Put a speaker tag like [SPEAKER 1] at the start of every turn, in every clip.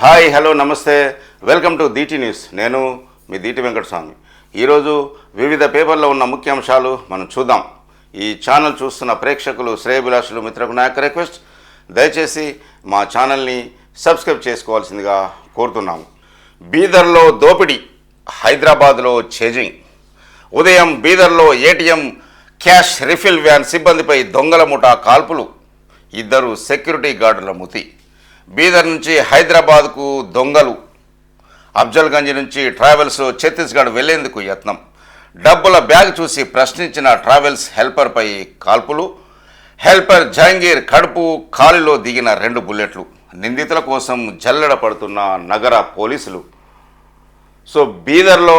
[SPEAKER 1] Hi hello నమస్తే. Welcome to DT news. నేను మీ దీటి వెంకటస్వామి. ఈరోజు వివిధ పేపర్లో ఉన్న ముఖ్యాంశాలు మనం చూద్దాం. ఈ ఛానల్ చూస్తున్న ప్రేక్షకులు శ్రేయభిలాషులు మిత్రకు నా యొక్క రిక్వెస్ట్. దయచేసి మా ఛానల్ని సబ్స్క్రైబ్ చేసుకోవాల్సిందిగా కోరుతున్నాము. బీదర్లో దోపిడీ హైదరాబాద్లో చేజింగ్. ఉదయం బీదర్లో ఏటీఎం క్యాష్ రిఫిల్ వ్యాన్ సిబ్బందిపై దొంగల ముఠా కాల్పులు. ఇద్దరు సెక్యూరిటీ గార్డుల ముతి. బీదర్ నుంచి హైదరాబాద్కు దొంగలు అఫ్జల్గంజ్ నుంచి ట్రావెల్స్ ఛత్తీస్గఢ్ వెళ్ళేందుకు యత్నం. డబ్బుల బ్యాగ్ చూసి ప్రశ్నించిన ట్రావెల్స్ హెల్పర్పై కాల్పులు. హెల్పర్ జహంగీర్ కడుపు కాలిలో దిగిన రెండు బుల్లెట్లు. నిందితుల కోసం జల్లెడ పడుతున్న నగర పోలీసులు. సో బీదర్లో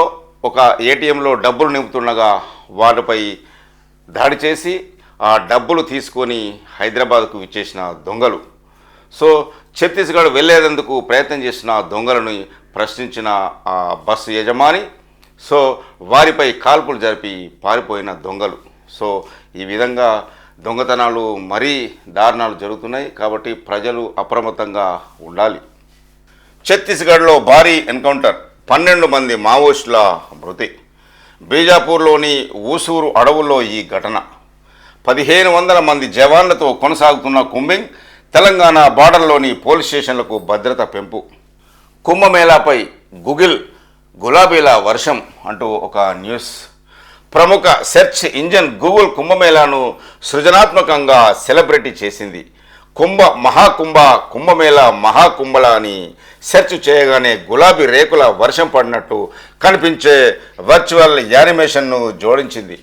[SPEAKER 1] ఒక ఏటీఎంలో డబ్బులు నింపుతుండగా వాటిపై దాడి చేసి ఆ డబ్బులు తీసుకొని హైదరాబాద్కు విచ్చేసిన దొంగలు. సో ఛత్తీస్గఢ్ వెళ్ళేందుకు ప్రయత్నం చేసిన దొంగలను ప్రశ్నించిన ఆ బస్సు యజమాని సో వారిపై కాల్పులు జరిపి పారిపోయిన దొంగలు. సో ఈ విధంగా దొంగతనాలు మరీ దారుణాలు జరుగుతున్నాయి కాబట్టి ప్రజలు అప్రమత్తంగా ఉండాలి. ఛత్తీస్గఢ్లో భారీ ఎన్కౌంటర్ పన్నెండు మంది మావోయిస్టుల మృతి. బీజాపూర్లోని ఊసూరు అడవుల్లో ఈ ఘటన. పదిహేను వందల మంది జవాన్లతో కొనసాగుతున్న కుంబింగ్ తెలంగాణ బార్డర్లోని పోలీస్ స్టేషన్లకు భద్రత పెంపు. కుంభమేళాపై గుగిల్ గులాబీల వర్షం అంటూ ఒక న్యూస్. ప్రముఖ సెర్చ్ ఇంజన్ గూగుల్ కుంభమేళాను సృజనాత్మకంగా సెలబ్రిటీ చేసింది. కుంభ మహాకుంభ కుంభమేళ మహాకుంభల అని సెర్చ్ చేయగానే గులాబీ రేకుల వర్షం పడినట్టు కనిపించే వర్చువల్ యానిమేషన్ను జోడించింది.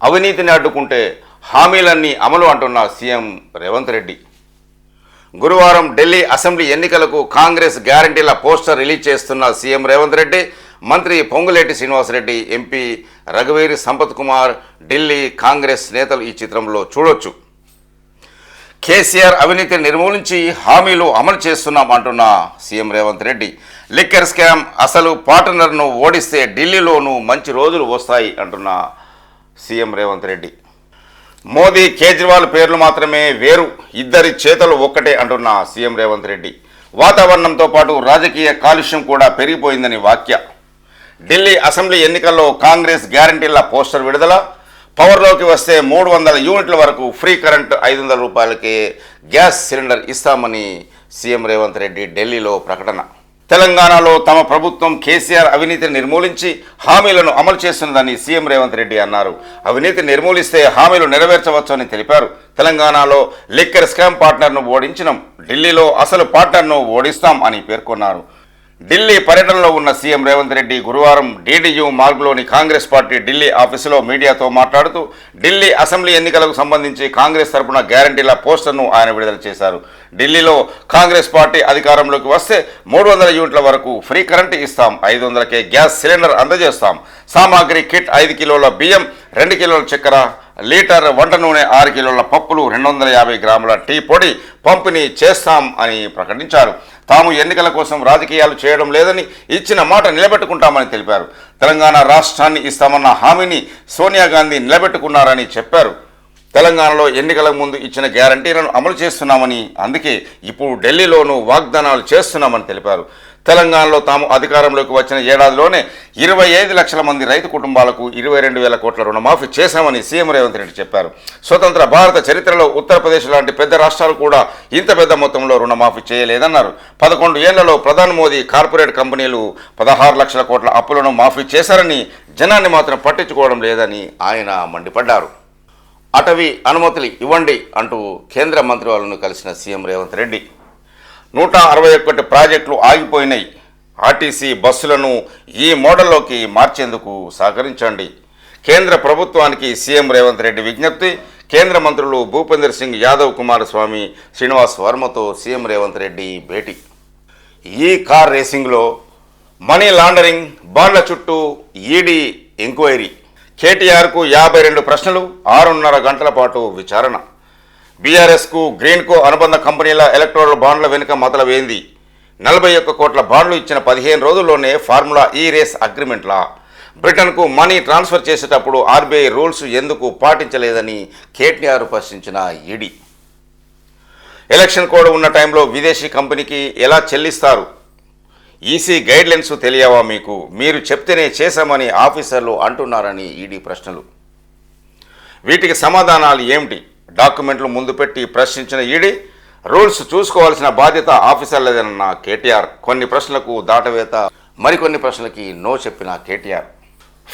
[SPEAKER 1] అవినీతిని అడ్డుకుంటే హామీలన్నీ అమలు అంటున్న సీఎం రేవంత్ రెడ్డి. గురువారం ఢిల్లీ అసెంబ్లీ ఎన్నికలకు కాంగ్రెస్ గ్యారంటీల పోస్టర్ రిలీజ్ చేస్తున్న సీఎం రేవంత్ రెడ్డి మంత్రి పొంగులేటి శ్రీనివాసరెడ్డి ఎంపీ రఘువీరి సంపత్ కుమార్ ఢిల్లీ కాంగ్రెస్ నేతలు ఈ చిత్రంలో చూడొచ్చు. కేసీఆర్ అవినీతిని నిర్మూలించి హామీలు అమలు చేస్తున్నాం అంటున్న CM Revanth Reddy. Liquor scam అసలు పార్టనర్ను ఓడిస్తే ఢిల్లీలోనూ మంచి రోజులు వస్తాయి అంటున్న సీఎం రేవంత్ రెడ్డి. మోదీ కేజ్రీవాల్ పేర్లు మాత్రమే వేరు. ఇద్దరి చేతలు ఒక్కటే అంటున్న సీఎం రేవంత్ రెడ్డి. వాతావరణంతో పాటు రాజకీయ కాలుష్యం కూడా పెరిగిపోయిందని వాక్య ఢిల్లీ అసెంబ్లీ ఎన్నికల్లో కాంగ్రెస్ గ్యారంటీల పోస్టర్ విడుదల. పవర్లోకి వస్తే మూడు వందల యూనిట్ల వరకు ఫ్రీ కరెంట్ ఐదు వందల రూపాయలకే గ్యాస్ సిలిండర్ ఇస్తామని సీఎం రేవంత్ రెడ్డి ఢిల్లీలో ప్రకటన. తెలంగాణలో తమ ప్రభుత్వం కేసీఆర్ అవినీతిని నిర్మూలించి హామీలను అమలు చేస్తున్నదని సీఎం రేవంత్ రెడ్డి అన్నారు. అవినీతి నిర్మూలిస్తే హామీలు నెరవేర్చవచ్చని తెలిపారు. తెలంగాణలో లిక్కర్ స్కామ్ పార్ట్నర్ను ఓడించినాం. ఢిల్లీలో అసలు పార్ట్నర్ను ఓడిస్తాం అని పేర్కొన్నారు. ఢిల్లీ పర్యటనలో ఉన్న సీఎం రేవంత్ రెడ్డి గురువారం డీడీయూ మార్గ్లోని కాంగ్రెస్ పార్టీ ఢిల్లీ ఆఫీసులో మీడియాతో మాట్లాడుతూ ఢిల్లీ అసెంబ్లీ ఎన్నికలకు సంబంధించి కాంగ్రెస్ తరపున గ్యారంటీల పోస్టర్ను ఆయన విడుదల చేశారు. ఢిల్లీలో కాంగ్రెస్ పార్టీ అధికారంలోకి వస్తే మూడు వందల యూనిట్ల వరకు ఫ్రీ కరెంట్ ఇస్తాం ఐదు వందలకే గ్యాస్ సిలిండర్ అందజేస్తాం. సామాగ్రి కిట్ ఐదు కిలోల బియ్యం రెండు కిలోల చక్కెర లీటర్ వంట నూనె ఆరు కిలోల పప్పులు రెండు వందల యాభై గ్రాముల టీ పొడి పంపిణీ చేస్తాం అని ప్రకటించారు. తాము ఎన్నికల కోసం రాజకీయాలు చేయడం లేదని ఇచ్చిన మాట నిలబెట్టుకుంటామని తెలిపారు. తెలంగాణ రాష్ట్రాన్ని ఇస్తామన్న హామీని సోనియా గాంధీ నిలబెట్టుకున్నారని చెప్పారు. తెలంగాణలో ఎన్నికల ముందు ఇచ్చిన గ్యారంటీలను అమలు చేస్తున్నామని అందుకే ఇప్పుడు ఢిల్లీలోనూ వాగ్దానాలు చేస్తున్నామని తెలిపారు. తెలంగాణలో తాము అధికారంలోకి వచ్చిన ఏడాదిలోనే ఇరవై ఐదు లక్షల మంది రైతు కుటుంబాలకు ఇరవై రెండు వేల కోట్ల రుణమాఫీ చేశామని సీఎం రేవంత్ రెడ్డి చెప్పారు. స్వతంత్ర భారత చరిత్రలో ఉత్తరప్రదేశ్ లాంటి పెద్ద రాష్ట్రాలు కూడా ఇంత పెద్ద మొత్తంలో రుణమాఫీ చేయలేదన్నారు. పదకొండు ఏళ్ళలో ప్రధాని మోదీ కార్పొరేట్ కంపెనీలు పదహారు లక్షల కోట్ల అప్పులను మాఫీ చేశారని జనాన్ని మాత్రం పట్టించుకోవడం లేదని ఆయన మండిపడ్డారు. అటవీ అనుమతులు ఇవ్వండి అంటూ కేంద్ర మంత్రి వాళ్ళను కలిసిన సీఎం రేవంత్ రెడ్డి నూట అరవై ఒకటి ప్రాజెక్టులు ఆగిపోయినాయి. ఆర్టీసీ బస్సులను ఈ మోడల్లోకి మార్చేందుకు సహకరించండి. కేంద్ర ప్రభుత్వానికి సీఎం రేవంత్ రెడ్డి విజ్ఞప్తి కేంద్ర మంత్రులు భూపేందర్ సింగ్ యాదవ్ కుమారస్వామి శ్రీనివాస్ వర్మతో సీఎం రేవంత్ రెడ్డి భేటీ. ఈ కార్ రేసింగ్లో మనీ లాండరింగ్ బాండ్ల చుట్టూ ఈడీ ఎంక్వైరీ. కేటీఆర్కు యాభై రెండు ప్రశ్నలు ఆరున్నర గంటల పాటు విచారణ. బీఆర్ఎస్కు గ్రీన్కో అనుబంధ కంపెనీల ఎలక్ట్రోల్ బాండ్ల వెనుక మొదలవేంది నలభై ఒక్క కోట్ల బాండ్లు ఇచ్చిన పదిహేను రోజుల్లోనే ఫార్ములా ఈ రేస్ అగ్రిమెంట్లా. బ్రిటన్కు మనీ ట్రాన్స్ఫర్ చేసేటప్పుడు ఆర్బీఐ రూల్స్ ఎందుకు పాటించలేదని కేటీఆర్ ప్రశ్నించిన ఈడీ. ఎలక్షన్ కోడ్ ఉన్న టైంలో విదేశీ కంపెనీకి ఎలా చెల్లిస్తారు? ఈసీ గైడ్లైన్స్ తెలియవా మీకు? మీరు చెప్తేనే చేశామని ఆఫీసర్లు అంటున్నారని ఈడీ ప్రశ్నలు. వీటికి సమాధానాలు ఏమిటి? డాక్యుమెంట్లు ముందు పెట్టి ప్రశ్నించిన ఈడీ రూల్స్ చూసుకోవాల్సిన బాధ్యత ఆఫీసర్లదన్న కేటీఆర్. కొన్ని ప్రశ్నలకు దాటవేత మరికొన్ని ప్రశ్నలకి నో చెప్పిన కేటీఆర్.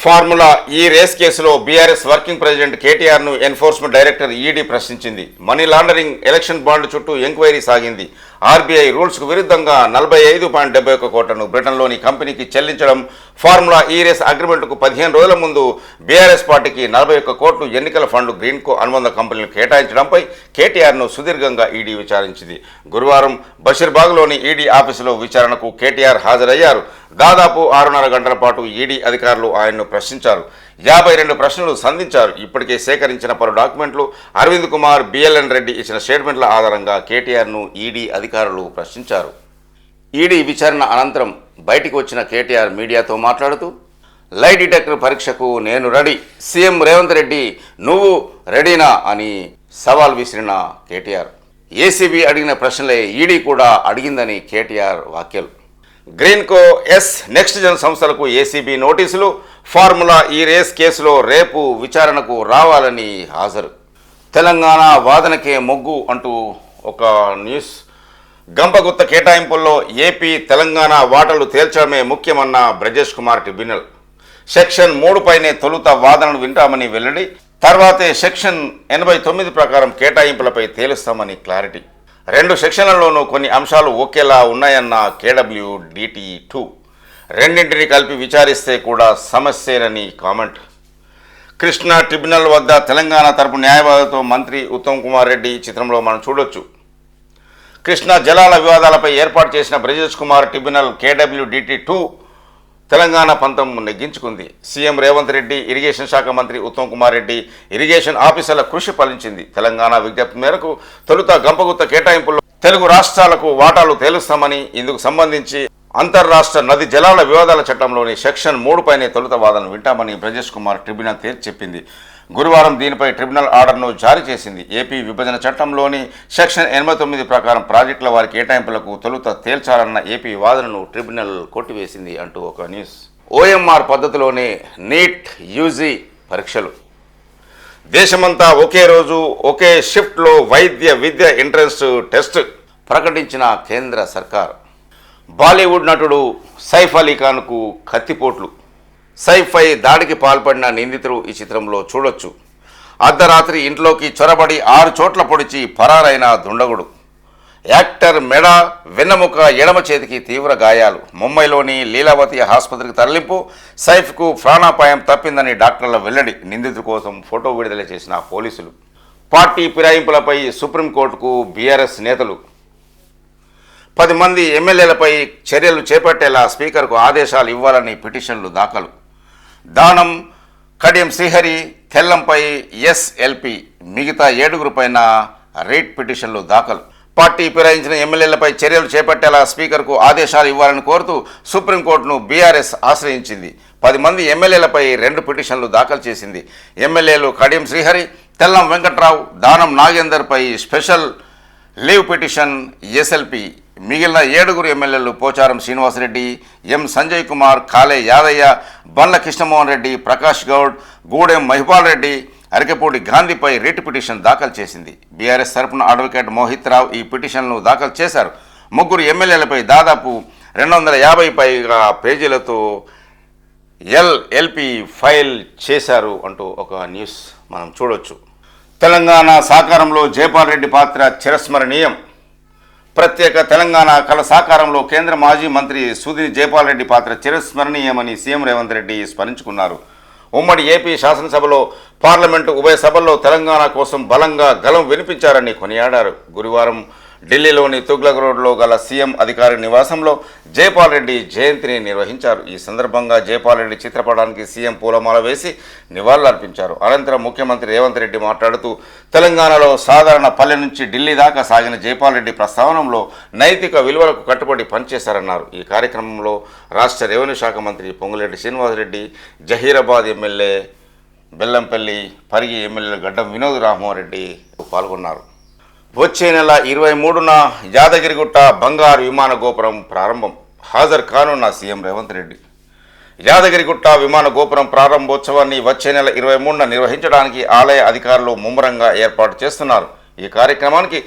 [SPEAKER 1] ఫార్ములా ఈ రేస్ కేసులో బీఆర్ఎస్ వర్కింగ్ ప్రెసిడెంట్ కేటీఆర్ను ఎన్ఫోర్స్మెంట్ డైరెక్టర్ ఈడీ ప్రశ్నించింది. మనీ లాండరింగ్ ఎలక్షన్ బాండ్ చుట్టూ ఎంక్వైరీ సాగింది. ఆర్బీఐ రూల్స్కు విరుద్ధంగా నలభై ఐదు పాయింట్ డెబ్బై ఒక్క కోట్లను బ్రిటన్లోని కంపెనీకి చెల్లించడం ఫార్ములా ఈరేస్ అగ్రిమెంట్కు పదిహేను రోజుల ముందు బీఆర్ఎస్ పార్టీకి నలభై ఒక్క కోట్లు ఎన్నికల ఫండ్ గ్రీన్కో అనుబంధ కంపెనీలు కేటాయించడంపై కేటీఆర్ను సుదీర్ఘంగా ఈడీ విచారించింది. గురువారం బషీర్బాగ్లోని ఈడీ ఆఫీసులో విచారణకు కేటీఆర్ హాజరయ్యారు. దాదాపు ఆరున్నర గంటల పాటు ఈడీ అధికారులు ఆయన్ను ప్రశ్నించారు. యాభై రెండు ప్రశ్నలు సంధించారు. ఇప్పటికే సేకరించిన పలు డాక్యుమెంట్లు అరవింద్ కుమార్ బిఎల్ఎన్ రెడ్డి ఇచ్చిన స్టేట్మెంట్ల ఆధారంగా కేటీఆర్ను ఈడీ అధికారులు ప్రశ్నించారు. ఈడీ విచారణ అనంతరం బయటికి వచ్చిన కేటీఆర్ మీడియాతో మాట్లాడుతూ లై డిటెక్టర్ పరీక్షకు నేను రెడీ. సీఎం రేవంత్ రెడ్డి నువ్వు రెడీనా? అని సవాల్ విసిరిన కేటీఆర్. ఏసీబీ అడిగిన ప్రశ్నలే ఈడీ కూడా అడిగిందని కేటీఆర్ వ్యాఖ్యలు. గ్రీన్కో ఎస్ నెక్స్ట్ జన్ సంస్థలకు ఏసీబీ నోటీసులు ఫార్ములా ఈ రేస్ కేసులో రేపు విచారణకు రావాలని హాజరు. తెలంగాణ వాదనకే మొగ్గు అంటూ ఒక న్యూస్. గంపగుత్త కేటాయింపుల్లో ఏపీ తెలంగాణ వాటలు తేల్చడమే ముఖ్యమన్న బ్రజేష్ కుమార్ ట్రిబ్యునల్. సెక్షన్ మూడు పైనే తొలుత వాదనలు వింటామని వెల్లడి తర్వాతే సెక్షన్ ఎనభై తొమ్మిది ప్రకారం కేటాయింపులపై తేలుస్తామని క్లారిటీ. రెండు సెక్షన్లలోనూ కొన్ని అంశాలు ఒకేలా ఉన్నాయన్న కేడబ్ల్యూ డిటి టూ రెండింటిని కలిపి విచారిస్తే కూడా సమస్యేనని కామెంట్. కృష్ణా ట్రిబ్యునల్ వద్ద తెలంగాణ తరపు న్యాయవాదితో మంత్రి ఉత్తమ్ కుమార్ రెడ్డి చిత్రంలో మనం చూడొచ్చు. కృష్ణా జలాల వివాదాలపై ఏర్పాటు చేసిన Brajesh Kumar tribunal KWDT two Telangana పంతం నెగ్గించుకుంది. సీఎం రేవంత్ రెడ్డి ఇరిగేషన్ శాఖ మంత్రి ఉత్తమ్ కుమార్ రెడ్డి ఇరిగేషన్ ఆఫీసర్ల కృషి ఫలించింది. తెలంగాణ విజ్ఞప్తి మేరకు తొలుత గంపగుత్త కేటాయింపుల్లో తెలుగు రాష్ట్రాలకు వాటాలు తేలుస్తామని ఇందుకు సంబంధించి అంతర్రాష్ట్ర నది జలాల వివాదాల చట్టంలోని సెక్షన్ మూడు పైనే తొలుత వాదన వింటామని బ్రజేష్ కుమార్ ట్రిబ్యునల్ తేల్చి చెప్పింది. గురువారం దీనిపై ట్రిబ్యునల్ ఆర్డర్ను జారీ చేసింది. ఏపీ విభజన చట్టంలోని సెక్షన్ ఎనభై తొమ్మిది ప్రకారం ప్రాజెక్టుల వారి కేటాయింపులకు తొలుత తేల్చాలన్న ఏపీ వాదనను ట్రిబ్యునల్ కొట్టివేసింది అంటూ ఒక న్యూస్. ఓఎంఆర్ పద్ధతిలోనే నీట్ యూజీ పరీక్షలు. దేశమంతా ఒకే రోజు ఒకే షిఫ్ట్లో వైద్య విద్య ఎంట్రన్స్ టెస్ట్ ప్రకటించిన కేంద్ర సర్కార్. బాలీవుడ్ నటుడు సైఫ్ అలీ ఖాన్కు కత్తిపోట్లు. సైఫ్పై దాడికి పాల్పడిన నిందితులు ఈ చిత్రంలో చూడొచ్చు. అర్ధరాత్రి ఇంట్లోకి చొరబడి ఆరు చోట్ల పొడిచి పరారైన దుండగుడు. యాక్టర్ మెడ వెన్నెముక ఎడమ చేతికి తీవ్ర గాయాలు. ముంబైలోని లీలావతి ఆసుపత్రికి తరలింపు సైఫ్కు ప్రాణాపాయం తప్పిందని డాక్టర్ల వెల్లడి. నిందితుల కోసం ఫోటో విడుదల చేసిన పోలీసులు. పార్టీ ఫిరాయింపులపై సుప్రీంకోర్టుకు బీఆర్ఎస్ నేతలు. పది మంది ఎమ్మెల్యేలపై చర్యలు చేపట్టేలా స్పీకర్కు ఆదేశాలు ఇవ్వాలని పిటిషన్లు దాఖలు. దానం కడియం శ్రీహరి తెల్లంపై ఎస్ఎల్పి మిగతా ఏడుగురుపైన రేట్ పిటిషన్లు దాఖలు. పార్టీ ఫిరాయించిన ఎమ్మెల్యేలపై చర్యలు చేపట్టేలా స్పీకర్కు ఆదేశాలు ఇవ్వాలని కోరుతూ సుప్రీంకోర్టును బీఆర్ఎస్ ఆశ్రయించింది. పది మంది ఎమ్మెల్యేలపై రెండు పిటిషన్లు దాఖలు చేసింది. ఎమ్మెల్యేలు కడియం శ్రీహరి తెల్లం వెంకట్రావు దానం నాగేందర్పై స్పెషల్ లీవ్ పిటిషన్ ఎస్ఎల్పి మిగిలిన ఏడుగురు ఎమ్మెల్యేలు పోచారం శ్రీనివాసరెడ్డి ఎం సంజయ్ కుమార్ కాలే యాదయ్య బండ్ల కృష్ణమోహన్ రెడ్డి ప్రకాష్ గౌడ్ గూడెం మహిపాల్ రెడ్డి అరకెపూడి గాంధీపై రిట్ పిటిషన్ దాఖలు చేసింది. బీఆర్ఎస్ తరఫున అడ్వకేట్ మోహిత్ రావు ఈ పిటిషన్ను దాఖలు చేశారు. ముగ్గురు ఎమ్మెల్యేలపై దాదాపు రెండు వందల యాభై పైగా పేజీలతో ఎల్ఎల్పి ఫైల్ చేశారు అంటూ ఒక న్యూస్ మనం చూడొచ్చు. తెలంగాణ సాకారంలో జయపాల్ రెడ్డి పాత్ర చిరస్మరణీయం. ప్రత్యేక తెలంగాణ కళ సాకారంలో కేంద్ర మాజీ మంత్రి సుధీర్ జైపాల్ రెడ్డి పాత్ర చిరస్మరణీయమని సీఎం రేవంత్ రెడ్డి స్మరించుకున్నారు. ఉమ్మడి ఏపీ శాసనసభలో పార్లమెంటు ఉభయ సభల్లో తెలంగాణ కోసం బలంగా గలం వినిపించారని కొనియాడారు. గురువారం ఢిల్లీలోని తుగ్లక్ రోడ్లో గల సీఎం అధికారి నివాసంలో జయపాల్ రెడ్డి జయంతిని నిర్వహించారు. ఈ సందర్భంగా జయపాల్ రెడ్డి చిత్రపటానికి సీఎం పూలమాల వేసి నివాళులర్పించారు. అనంతరం ముఖ్యమంత్రి రేవంత్ రెడ్డి మాట్లాడుతూ తెలంగాణలో సాధారణ పల్లె నుంచి ఢిల్లీ దాకా సాగిన జయపాల్ రెడ్డి ప్రస్తావనలో నైతిక విలువలకు కట్టుబడి పనిచేశారన్నారు. ఈ కార్యక్రమంలో రాష్ట్ర రెవెన్యూ శాఖ మంత్రి పొంగులెడ్డి శ్రీనివాసరెడ్డి జహీరాబాద్ ఎమ్మెల్యే బెల్లంపల్లి పరిగి ఎమ్మెల్యే గడ్డం వినోద్ రామ్మోహన్ రెడ్డి పాల్గొన్నారు. వచ్చే నెల ఇరవై మూడున యాదగిరిగుట్ట బంగారు విమాన గోపురం ప్రారంభం. హాజరు కానున్న సీఎం రేవంత్ రెడ్డి. యాదగిరిగుట్ట విమాన గోపురం ప్రారంభోత్సవాన్ని వచ్చే నెల ఇరవై మూడున నిర్వహించడానికి ఆలయ అధికారులు ముమ్మరంగా ఏర్పాటు చేస్తున్నారు. ఈ కార్యక్రమానికి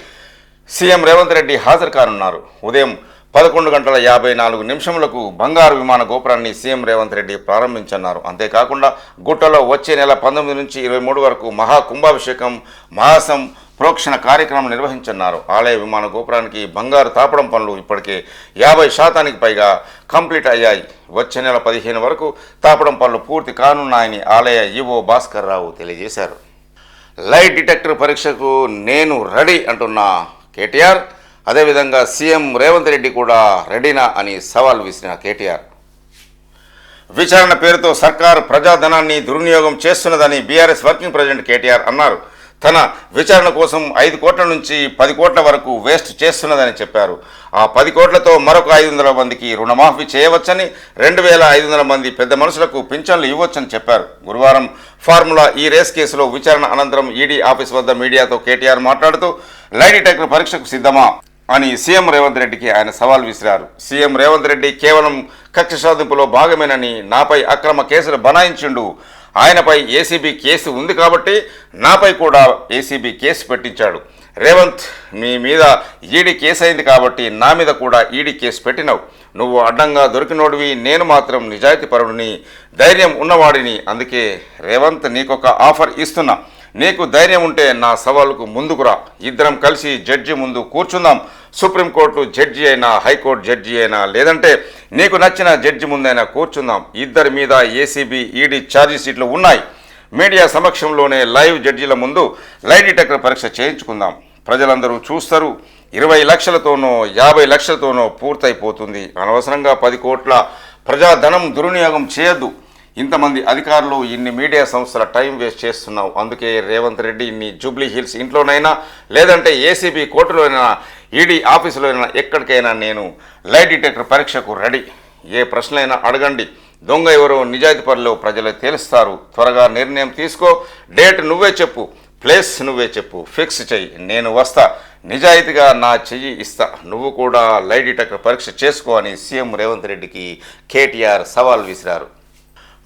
[SPEAKER 1] సీఎం రేవంత్ రెడ్డి హాజరు కానున్నారు. ఉదయం పదకొండు గంటల యాభై నాలుగు నిమిషములకు బంగారు విమాన గోపురాన్ని సీఎం రేవంత్ రెడ్డి ప్రారంభించన్నారు అంతేకాకుండా గుట్టలో వచ్చే నెల పంతొమ్మిది నుంచి ఇరవై మూడు వరకు మహా కుంభాభిషేకం మహాసం ప్రోక్షణ కార్యక్రమం నిర్వహించన్నారు ఆలయ విమాన గోపురానికి బంగారు తాపడం పనులు ఇప్పటికే యాభై శాతానికి పైగా కంప్లీట్ అయ్యాయి. వచ్చే నెల పదిహేను వరకు తాపడం పనులు పూర్తి కానున్నాయని ఆలయ ఈవో భాస్కర్ రావు తెలియజేశారు. లైట్ డిటెక్టర్ పరీక్షకు నేను రెడీ అంటున్న కేటీఆర్ అదేవిధంగా సీఎం రేవంత్ రెడ్డి కూడా రెడీనా అని సవాల్ విసిరిన కేటీఆర్. విచారణ పేరుతో సర్కారు ప్రజాధనాన్ని దుర్వినియోగం చేస్తున్నదని బీఆర్ఎస్ వర్కింగ్ ప్రెసిడెంట్ కేటీఆర్ అన్నారు. తన విచారణ కోసం ఐదు కోట్ల నుంచి పది కోట్ల వరకు వేస్ట్ చేస్తున్నదని చెప్పారు. ఆ పది కోట్లతో మరొక ఐదు వందల మందికి రుణమాఫీ చేయవచ్చని రెండు వేల ఐదు వందల మంది పెద్ద మనుషులకు పింఛన్లు ఇవ్వొచ్చని చెప్పారు. గురువారం ఫార్ములా ఈ రేస్ కేసులో విచారణ అనంతరం ఈడీ ఆఫీస్ వద్ద మీడియాతో కేటీఆర్ మాట్లాడుతూ లైన్ డిటెక్టర్ పరీక్షకు సిద్ధమా అని సీఎం రేవంత్ రెడ్డికి ఆయన సవాల్ విసిరారు. సీఎం రేవంత్ రెడ్డి కేవలం కక్ష సాధింపులో భాగమేనని నాపై అక్రమ కేసులు బనాయించిండు. ఆయనపై ఏసీబీ కేసు ఉంది కాబట్టి నాపై కూడా ఏసీబీ కేసు పెట్టించాడు. రేవంత్ మీ మీద ఈడీ కేసు అయింది కాబట్టి నా మీద కూడా ఈడీ కేసు పెట్టినావు. నువ్వు అడ్డంగా దొరికినోడివి నేను మాత్రం నిజాయితీ పరుడిని ధైర్యం ఉన్నవాడిని. అందుకే రేవంత్ నీకొక ఆఫర్ ఇస్తున్నా. నీకు ధైర్యం ఉంటే నా సవాలుకు ముందుకురా ఇద్దరం కలిసి జడ్జి ముందు కూర్చుందాం. సుప్రీంకోర్టు జడ్జి అయినా హైకోర్టు జడ్జి అయినా లేదంటే నీకు నచ్చిన జడ్జి ముందైనా కూర్చుందాం. ఇద్దరి మీద ఏసీబీ ఈడీ ఛార్జీ షీట్లు ఉన్నాయి. మీడియా సమక్షంలోనే లైవ్ జడ్జీల ముందు లై డిటెక్టర్ పరీక్ష చేయించుకుందాం. ప్రజలందరూ చూస్తారు. ఇరవై లక్షలతోనో యాభై లక్షలతోనో పూర్తయిపోతుంది. అనవసరంగా పది కోట్ల ప్రజాధనం దుర్వినియోగం చేయొద్దు. ఇంతమంది అధికారులు ఇన్ని మీడియా సంస్థల టైం వేస్ట్ చేస్తున్నావు. అందుకే రేవంత్ రెడ్డి ఇన్ని జూబ్లీ హిల్స్ ఇంట్లోనైనా లేదంటే ఏసీబీ కోర్టులోనైనా ఈడీ ఆఫీసులోనైనా ఎక్కడికైనా నేను లై డిటెక్టర్ పరీక్షకు రెడీ. ఏ ప్రశ్నలైనా అడగండి. దొంగ ఎవరో నిజాయితీ పనులు ప్రజలు తేలుస్తారు. త్వరగా నిర్ణయం తీసుకో. డేట్ నువ్వే చెప్పు. ప్లేస్ నువ్వే చెప్పు. ఫిక్స్ చెయ్యి. నేను వస్తా. నిజాయితీగా నా చెయ్యి ఇస్తా. నువ్వు కూడా లైట్ డిటెక్టర్ పరీక్ష చేసుకో అని సీఎం రేవంత్ రెడ్డికి కేటీఆర్ సవాల్ విసిరారు.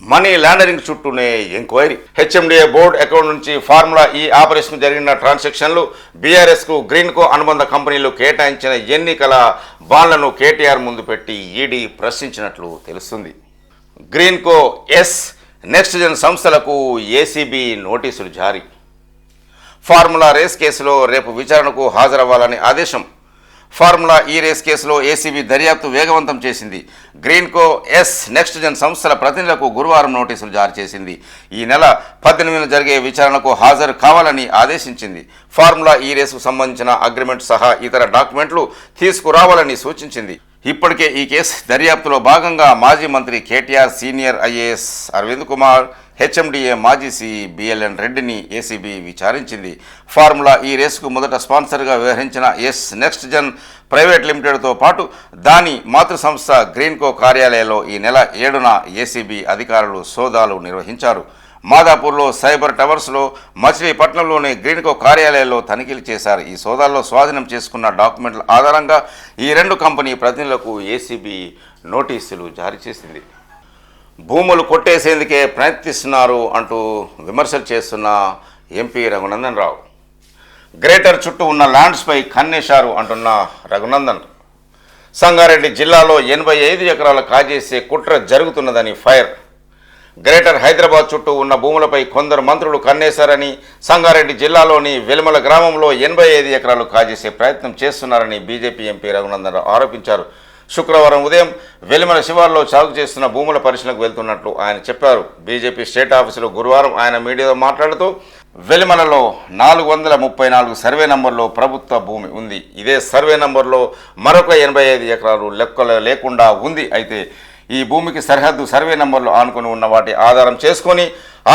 [SPEAKER 1] మనీ లాండరింగ్ చుట్టూనే ఎంక్వైరీ. హెచ్ఎండిఏ బోర్డు అకౌంట్ నుంచి ఫార్ములా ఈ ఆపరేషన్ జరిగిన ట్రాన్సాక్షన్లు బీఆర్ఎస్కు గ్రీన్కో అనుబంధ కంపెనీలు కేటాయించిన ఎన్నికల బాండ్లను కేటీఆర్ ముందు పెట్టి ఈడీ ప్రశ్నించినట్లు తెలుస్తుంది. గ్రీన్కో ఎస్ నెక్స్ట్ జన్ సంస్థలకు ఏసీబీ నోటీసులు జారీ. ఫార్ములా రేస్ కేసులో రేపు విచారణకు హాజరవ్వాలని ఆదేశం. ఫార్ములా ఈ రేస్ కేసులో ఏసీబీ దర్యాప్తు వేగవంతం చేసింది. గ్రీన్కో ఎస్ నెక్స్ట్ జన్ సంస్థల ప్రతినిధులకు గురువారం నోటీసులు జారీ చేసింది. ఈ నెల పద్దెనిమిదిన జరిగే విచారణకు హాజరు కావాలని ఆదేశించింది. ఫార్ములా ఈ రేసుకు సంబంధించిన అగ్రిమెంట్ సహా ఇతర డాక్యుమెంట్లు తీసుకురావాలని సూచించింది. ఇప్పటికే ఈ కేసు దర్యాప్తులో భాగంగా మాజీ మంత్రి KTR senior IAS Arvind Kumar HMDA మాజీ సిఈ బిఎల్ఎన్ రెడ్డిని ఏసీబీ విచారించింది. ఫార్ములా ఈ రేసుకు మొదట స్పాన్సర్గా వ్యవహరించిన ఎస్ నెక్స్ట్ జన్ ప్రైవేట్ లిమిటెడ్తో పాటు దాని మాతృ సంస్థ గ్రీన్కో కార్యాలయంలో ఈ నెల ఏడున ఏసీబీ అధికారులు సోదాలు నిర్వహించారు. మాదాపూర్లో సైబర్ టవర్స్లో మచిలీపట్నంలోని గ్రీన్కో కార్యాలయంలో తనిఖీలు చేశారు. ఈ సోదాల్లో స్వాధీనం చేసుకున్న డాక్యుమెంట్ల ఆధారంగా ఈ రెండు కంపెనీ ప్రతినిధులకు ఏసీబీ నోటీసులు జారీ చేసింది. భూములు కొట్టేసేందుకే ప్రయత్నిస్తున్నారు అంటూ విమర్శలు చేస్తున్న ఎంపీ రఘునందన్ రావు గ్రేటర్ చుట్టూ ఉన్న ల్యాండ్స్పై కన్నేశారు అంటున్న రఘునందన్. సంగారెడ్డి జిల్లాలో ఎనభై ఐదు ఎకరాల కాజేసే కుట్ర జరుగుతున్నదని ఫైర్. గ్రేటర్ హైదరాబాద్ చుట్టూ ఉన్న భూములపై కొందరు మంత్రులు కన్నేశారని సంగారెడ్డి జిల్లాలోని వెలుమల గ్రామంలో ఎనభై ఐదు ఎకరాలు కాజేసే ప్రయత్నం చేస్తున్నారని బీజేపీ ఎంపీ రఘునందన్ రావు ఆరోపించారు. శుక్రవారం ఉదయం వెలిమల శివార్లో సాగు చేస్తున్న భూముల పరిశీలనకు వెళ్తున్నట్లు ఆయన చెప్పారు. బీజేపీ స్టేట్ ఆఫీసులో గురువారం ఆయన మీడియాతో మాట్లాడుతూ వెలిమలలో నాలుగు వందల ముప్పై నాలుగు సర్వే నంబర్లో ప్రభుత్వ భూమి ఉంది. ఇదే సర్వే నంబర్లో మరొక ఎనభై ఐదు ఎకరాలు లెక్కలు లేకుండా ఉంది. అయితే ఈ భూమికి సరిహద్దు సర్వే నంబర్లు ఆనుకుని ఉన్న వాటి ఆధారం చేసుకొని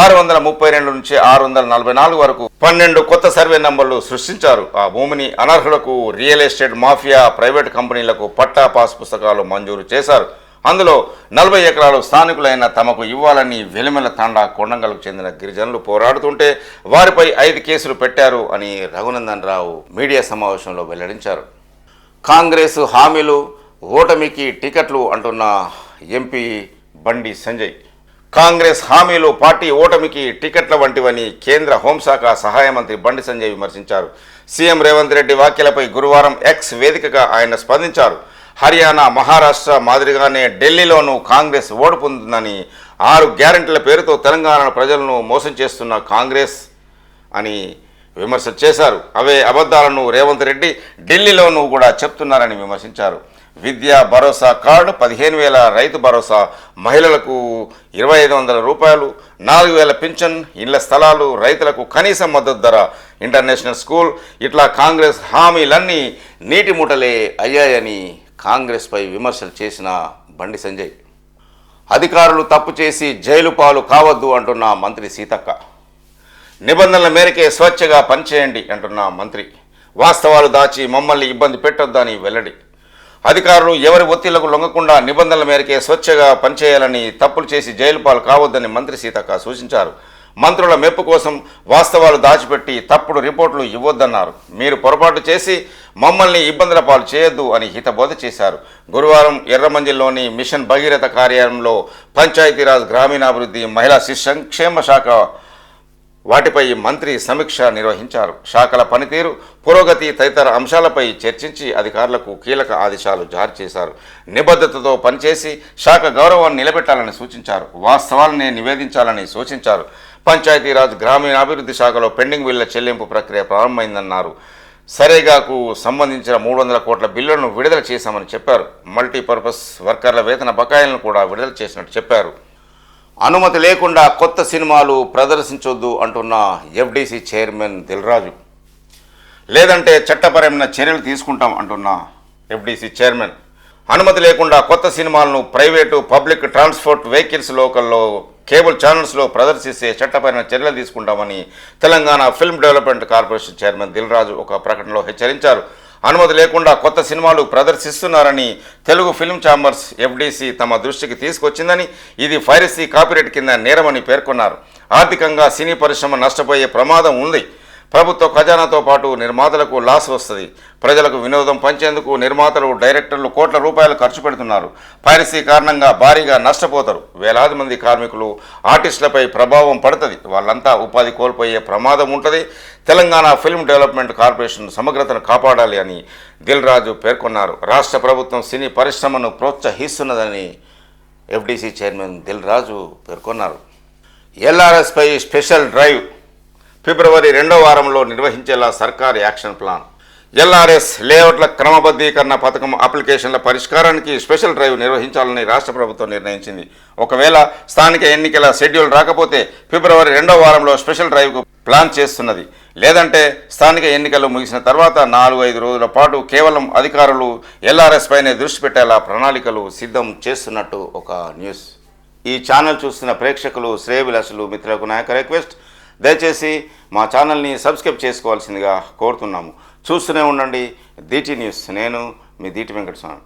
[SPEAKER 1] ఆరు వందల ముప్పై రెండు నుంచి ఆరు వందల నలభై నాలుగు వరకు పన్నెండు కొత్త సర్వే నంబర్లు సృష్టించారు. ఆ భూమిని అనర్హులకు రియల్ ఎస్టేట్ మాఫియా ప్రైవేట్ కంపెనీలకు పట్టా పాస్ పుస్తకాలు మంజూరు చేశారు. అందులో నలభై ఎకరాలు స్థానికులైన తమకు ఇవ్వాలని వెలిమెల తాండా కొండంగలకు చెందిన గిరిజనులు పోరాడుతుంటే వారిపై ఐదు కేసులు పెట్టారు అని రఘునందన్ రావు మీడియా సమావేశంలో వెల్లడించారు. కాంగ్రెస్ హామీలు ఓటమికి టికెట్లు అంటున్న ఎంపీ బండి సంజయ్. కాంగ్రెస్ హామీలు పార్టీ ఓటమికి టికెట్ల వంటివని కేంద్ర హోంశాఖ సహాయ మంత్రి బండి సంజయ్ విమర్శించారు. సీఎం రేవంత్ రెడ్డి వ్యాఖ్యలపై గురువారం ఎక్స్ వేదికగా ఆయన స్పందించారు. హర్యానా మహారాష్ట్ర మాదిరిగానే ఢిల్లీలోనూ కాంగ్రెస్ ఓడిపోతుందని ఆరు గ్యారెంటీల పేరుతో తెలంగాణ ప్రజలను మోసం చేస్తున్న కాంగ్రెస్ అని విమర్శలు చేశారు. అవే అబద్ధాలను రేవంత్ రెడ్డి ఢిల్లీలోనూ కూడా చెప్తున్నారని విమర్శించారు. విద్యా భరోసా కార్డు పదిహేను వేల రైతు భరోసా మహిళలకు ఇరవై ఐదు వందల రూపాయలు నాలుగు వేల పింఛన్ ఇళ్ళ స్థలాలు రైతులకు కనీస మద్దతు ధర ఇంటర్నేషనల్ స్కూల్ ఇట్లా కాంగ్రెస్ హామీలన్నీ నీటి మూటలే అయ్యాయని కాంగ్రెస్పై విమర్శలు చేసిన బండి సంజయ్. అధికారులు తప్పు చేసి జైలు పాలు కావద్దు అంటున్న మంత్రి సీతక్క. నిబంధనల మేరకే స్వేచ్ఛగా పనిచేయండి అంటున్న మంత్రి. వాస్తవాలు దాచి మమ్మల్ని ఇబ్బంది పెట్టొద్దని వెల్లడి. అధికారులు ఎవరి ఒత్తిళ్ళకు లొంగకుండా నిబంధనల మేరకే స్వచ్ఛగా పనిచేయాలని తప్పులు చేసి జైలు పాలు కావద్దని మంత్రి సీతక్క సూచించారు. మంత్రుల మెప్పు కోసం వాస్తవాలు దాచిపెట్టి తప్పుడు రిపోర్టులు ఇవ్వొద్దన్నారు. మీరు పొరపాటు చేసి మమ్మల్ని ఇబ్బందుల పాలు చేయొద్దు అని హితబోధ చేశారు. గురువారం ఎర్రమంజిల్లోని మిషన్ భగీరథ కార్యాలయంలో పంచాయతీరాజ్ గ్రామీణాభివృద్ధి మహిళా శిశు సంక్షేమ శాఖ వాటిపై మంత్రి సమీక్ష నిర్వహించారు. శాఖల పనితీరు పురోగతి తదితర అంశాలపై చర్చించి అధికారులకు కీలక ఆదేశాలు జారీ చేశారు. నిబద్ధతతో పనిచేసి శాఖ గౌరవాన్ని నిలబెట్టాలని సూచించారు. వాస్తవాలనే నివేదించాలని సూచించారు. పంచాయతీరాజ్ గ్రామీణాభివృద్ధి శాఖలో పెండింగ్ బిల్ల చెల్లింపు ప్రక్రియ ప్రారంభమైందన్నారు. సరేగాకు సంబంధించిన మూడు వందల కోట్ల బిల్లులను విడుదల చేశామని చెప్పారు. మల్టీపర్పస్ వర్కర్ల వేతన బకాయిలను కూడా విడుదల చేసినట్టు చెప్పారు. అనుమతి లేకుండా కొత్త సినిమాలు ప్రదర్శించొద్దు అంటున్న ఎఫ్డీసీ చైర్మన్ దిల్రాజు. లేదంటే చట్టపరమైన చర్యలు తీసుకుంటాం అంటున్న ఎఫ్డీసీ చైర్మన్. అనుమతి లేకుండా కొత్త సినిమాలను ప్రైవేటు పబ్లిక్ ట్రాన్స్పోర్ట్ వెహికల్స్ లోకల్లో కేబుల్ ఛానల్స్లో ప్రదర్శిస్తే చట్టపరమైన చర్యలు తీసుకుంటామని Telangana film development corporation chairman Dil Raju ఒక ప్రకటనలో హెచ్చరించారు. అనుమతి లేకుండా కొత్త సినిమాలు ప్రదర్శిస్తున్నారని తెలుగు ఫిల్మ్ ఛాంబర్స్ ఎఫ్డీసీ తమ దృష్టికి తీసుకొచ్చిందని ఇది పైరసీ కాపీరేట్ కింద నేరమని పేర్కొన్నారు. ఆర్థికంగా సినీ పరిశ్రమ నష్టపోయే ప్రమాదం ఉంది. ప్రభుత్వ ఖజానాతో పాటు నిర్మాతలకు లాస్ వస్తుంది. ప్రజలకు వినోదం పంచేందుకు నిర్మాతలు డైరెక్టర్లు కోట్ల రూపాయలు ఖర్చు పెడుతున్నారు. పైరసీ కారణంగా భారీగా నష్టపోతారు. వేలాది మంది కార్మికులు ఆర్టిస్టులపై ప్రభావం పడుతుంది. వాళ్ళంతా ఉపాధి కోల్పోయే ప్రమాదం ఉంటుంది. తెలంగాణ ఫిల్మ్ డెవలప్మెంట్ కార్పొరేషన్ సమగ్రతను కాపాడాలి అని దిల్ రాజు పేర్కొన్నారు. రాష్ట్ర ప్రభుత్వం సినీ పరిశ్రమను ప్రోత్సహిస్తున్నదని ఎఫ్డీసీ చైర్మన్ దిల్ రాజు పేర్కొన్నారు. ఎల్ఆర్ఎస్పై స్పెషల్ డ్రైవ్ ఫిబ్రవరి రెండో వారంలో నిర్వహించేలా సర్కార్ యాక్షన్ ప్లాన్. ఎల్ఆర్ఎస్ లేఅవుట్ల క్రమబద్ధీకరణ పథకం అప్లికేషన్ల పరిష్కారానికి స్పెషల్ డ్రైవ్ నిర్వహించాలని రాష్ట్ర ప్రభుత్వం నిర్ణయించింది. ఒకవేళ స్థానిక ఎన్నికల షెడ్యూల్ రాకపోతే ఫిబ్రవరి రెండో వారంలో స్పెషల్ డ్రైవ్కు ప్లాన్ చేస్తున్నది. లేదంటే స్థానిక ఎన్నికలు ముగిసిన తర్వాత నాలుగు ఐదు రోజుల పాటు కేవలం అధికారులు ఎల్ఆర్ఎస్ పైనే దృష్టి పెట్టేలా ప్రణాళికలు సిద్ధం చేస్తున్నట్టు ఒక న్యూస్. ఈ ఛానల్ చూస్తున్న ప్రేక్షకులు శ్రేయభిలాషులు మిత్రులకు నాయక రిక్వెస్ట్ దయచేసి మా ఛానల్ని సబ్స్క్రైబ్ చేసుకోవాల్సిందిగా కోరుతున్నాము. చూస్తూనే ఉండండి. దీటి న్యూస్ నేను మీ దీటి వెంకటస్వామి